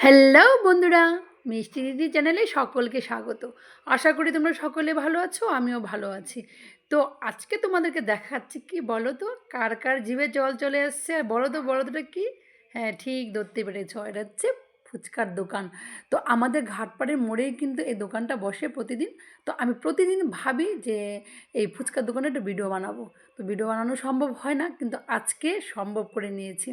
Hello বন্ধুরা, মিষ্টি দিদি চ্যানেলে সকলকে স্বাগত। আশা করি তোমরা সকলে ভালো আছো, আমিও ভালো আছি। তো আজকে তোমাদেরকে দেখাচ্ছি কি বলো তো কার কার জীবে জল চলে আসছে আর বলো তো বলো তোটা কি? হ্যাঁ ঠিক ধরতে পেরেছ, এটা হচ্ছে ফুচকার দোকান। তো আমাদের ঘাটপাড়ের মোড়েই কিন্তু এই দোকানটা বসে প্রতিদিন। তো আমি প্রতিদিন ভাবি যে এই ফুচকার দোকানে একটা ভিডিও বানাবো। তো ভিডিও বানানো সম্ভব হয় না, কিন্তু আজকে সম্ভব করে নিয়েছি।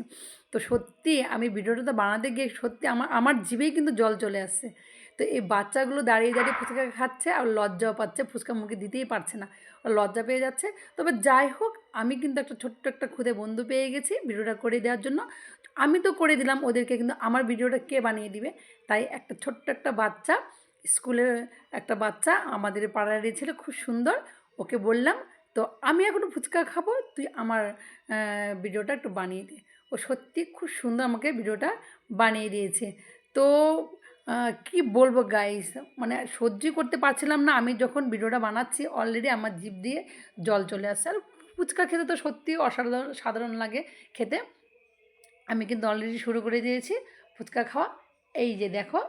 তো সত্যি আমি ভিডিওটা তো বানাতে গিয়ে সত্যি আমার আমার জিভেই কিন্তু জল চলে আসছে। তো এই বাচ্চাগুলো দাঁড়িয়ে দাঁড়িয়ে ফুচকা খাচ্ছে আর লজ্জাও পাচ্ছে, ফুচকা মুখে দিতেই পারছে না। লজ্জা পেয়ে যাচ্ছে। তবে যাই হোক আমি কিন্তু একটা ছোট্ট একটা খুদে বন্ধু পেয়ে গেছি ভিডিওটা করে দেওয়ার জন্য। আমি তো করে দিলাম ওদেরকে কিন্তু আমার ভিডিওটা কে বানিয়ে দিবে? তাই একটা ছোট্ট একটা বাচ্চা, স্কুলের একটা বাচ্চা আমাদের পাড়ারই ছিল, খুব সুন্দর, ওকে বললাম, তো আমি এখনও ফুচকা খাব, তুই আমার ভিডিওটা একটু বানিয়ে দে। ও সত্যি খুব সুন্দর আমাকে ভিডিওটা বানিয়ে দিয়েছে। তো কি বলব গাইস মানে সহ্যই করতে পারছিলাম না। আমি যখন ভিডিওটা বানাচ্ছি অলরেডি আমার জিপ দিয়ে জল চলে আসছে। আর ফুচকা খেতে তো সত্যি অসাধারণ, সাধারণ লাগে খেতে। আমি কিন্তু অলরেডি শুরু করে দিয়েছি ফুচকা খাওয়া। এই যে দেখো,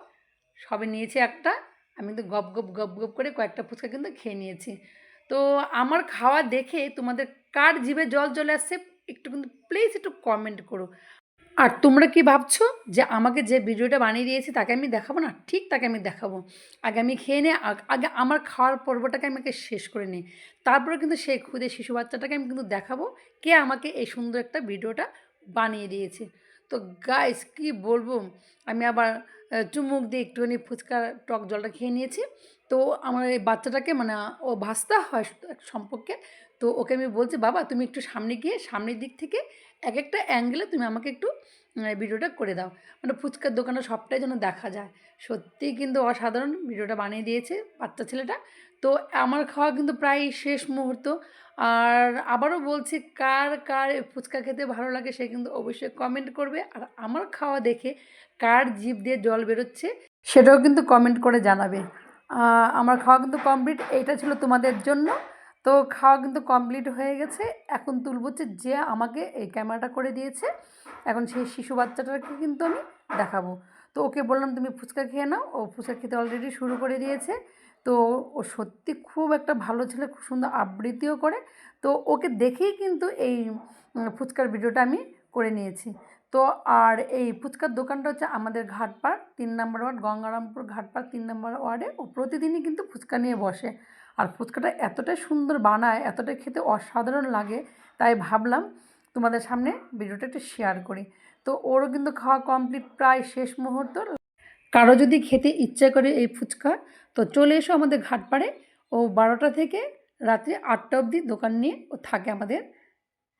সবে নিয়েছি একটা, আমি কিন্তু গপ গপ গপ গপ করে কয়েকটা ফুচকা কিন্তু খেয়ে নিয়েছি। তো আমার খাওয়া দেখে তোমাদের কার জিভে জল চলে আসছে একটু কিন্তু প্লিজ একটু কমেন্ট করো। আর তোমরা কি ভাবছ যে আমাকে যে ভিডিওটা বানিয়ে দিয়েছি তাকে আমি দেখাবো না? ঠিক তাকে আমি দেখাবো। আগে আমি খেয়ে নিয়ে আগ- আমার খাওয়ার পর্বটাকে আমাকে শেষ করে নিই তারপরে কিন্তু সেই খুদে শিশু বাচ্চাটাকে আমি কিন্তু দেখাবো কে আমাকে এই সুন্দর একটা ভিডিওটা বানিয়ে দিয়েছে। তো গাইস কি বলব? আমি আবার চুমুক দিয়ে একটুখানি ফুচকা টক জলটা খেয়ে নিয়েছি। তো আমার এই বাচ্চাটাকে মানে ও ভাস্তা হয় সম্পর্কে তো ওকে আমি বলছি, বাবা, তুমি একটু সামনে গিয়ে, সামনের দিক থেকে এক একটা অ্যাঙ্গেলে তুমি আমাকে একটু ভিডিওটা করে দাও। মানে ফুচকার দোকানে সবটাই যেন দেখা যায়। সত্যিই কিন্তু অসাধারণ ভিডিওটা বানিয়ে দিয়েছে বাচ্চা ছেলেটা। তো আমার খাওয়া কিন্তু প্রায় শেষ মুহূর্ত। আর আবারও বলছি, কার কার ফুচকা খেতে ভালো লাগে সে কিন্তু অবশ্যই কমেন্ট করবে। আর আমার খাওয়া দেখে কার জিভ দিয়ে জল বেরোচ্ছে সেটাও কিন্তু কমেন্ট করে জানাবে। আমার খাওয়া কিন্তু কমপ্লিট এইটা ছিল তোমাদের জন্য। তো খাওয়া কিন্তু কমপ্লিট হয়ে গেছে। এখন তুলব হচ্ছে যে আমাকে এই ক্যামেরাটা করে দিয়েছে। এখন সেই শিশু বাচ্চাটাকে কিন্তু আমি দেখাবো। তো ওকে বললাম, তুমি ফুচকা খেয়ে নাও। ও ফুচকা খেতে অলরেডি শুরু করে দিয়েছে। তো ও সত্যি খুব একটা ভালো ছেলে, খুব সুন্দর আবৃত্তিও করে। তো ওকে দেখেই কিন্তু এই ফুচকার ভিডিওটা আমি করে নিয়েছি। তো আর এই ফুচকার দোকানটা হচ্ছে আমাদের ঘাটপাড় তিন নম্বর ওয়ার্ড, গঙ্গারামপুর ঘাটপাড় তিন নম্বর ওয়ার্ডে ও প্রতিদিনই কিন্তু ফুচকা নিয়ে বসে। আর ফুচকাটা এতটাই সুন্দর বানায়, এতটাই খেতে অসাধারণ লাগে, তাই ভাবলাম তোমাদের সামনে ভিডিওটা একটু শেয়ার করি। তো ওরও কিন্তু খাওয়া কমপ্লিট প্রায় শেষ মুহূর্ত। কারও যদি খেতে ইচ্ছে করে এই ফুচকা, তো চলে এসো আমাদের ঘাটপাড়ে ও বারোটা থেকে রাত্রি আটটা অবধি দোকান নিয়ে ও থাকে আমাদের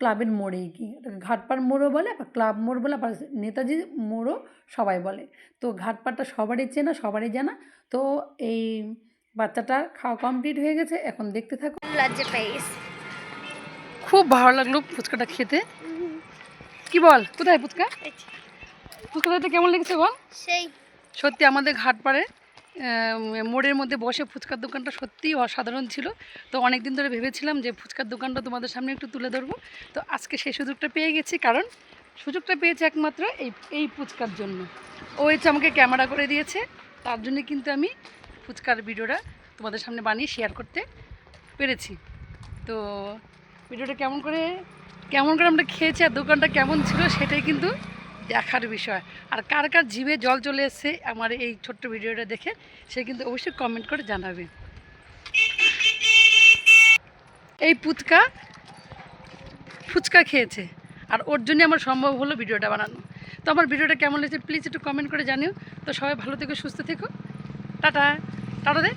ক্লাবের মোড়েই গিয়ে। ঘাটপাড় মোড়ও বলে বা ক্লাব মোড় বলে, আবার নেতাজি মোড়ও সবাই বলে। তো ঘাটপাড়টা সবারই চেনা, সবারই জানা। তো এই বাচ্চাটার খাওয়া কমপ্লিট হয়ে গেছে এখন দেখতে থাকো। লজ্জা খুব ভালো লাগল ফুচকাটা খেতে। কি বল কোথায় ফুচকা? ফুচকাটা কেমন লেগেছে বল? সেই। সত্যি আমাদের ঘাটপাড়ে মোড়ের মধ্যে বসে ফুচকার দোকানটা সত্যিই অসাধারণ ছিল। তো অনেক দিন ধরে ভেবেছিলাম যে ফুচকার দোকানটা তোমাদের সামনে একটু তুলে ধরবো। তো আজকে সেই সুযোগটা পেয়ে গেছি কারণ সুযোগটা পেয়েছি একমাত্র এই এই ফুচকার জন্য। ও হচ্ছে আমাকে ক্যামেরা করে দিয়েছে তার জন্য কিন্তু আমি ফুচকার ভিডিওটা তোমাদের সামনে বানিয়ে শেয়ার করতে পেরেছি। তো ভিডিওটা কেমন করে কেমন করে আমরা খেয়েছি আর দোকানটা কেমন ছিল সেটাই কিন্তু দেখার বিষয়। আর কার কার জিভে জল চলে এসছে আমার এই ছোট্ট ভিডিওটা দেখে সে কিন্তু অবশ্যই কমেন্ট করে জানাবে। এই ফুচকা ফুচকা খেয়েছে আর ওর জন্য আমার সম্ভব হলো ভিডিওটা বানানো। তো আমার ভিডিওটা কেমন লেগেছে প্লিজ একটু কমেন্ট করে জানিও। তো সবাই ভালো থেকো, সুস্থ থেকো। টাটা। টাটা দে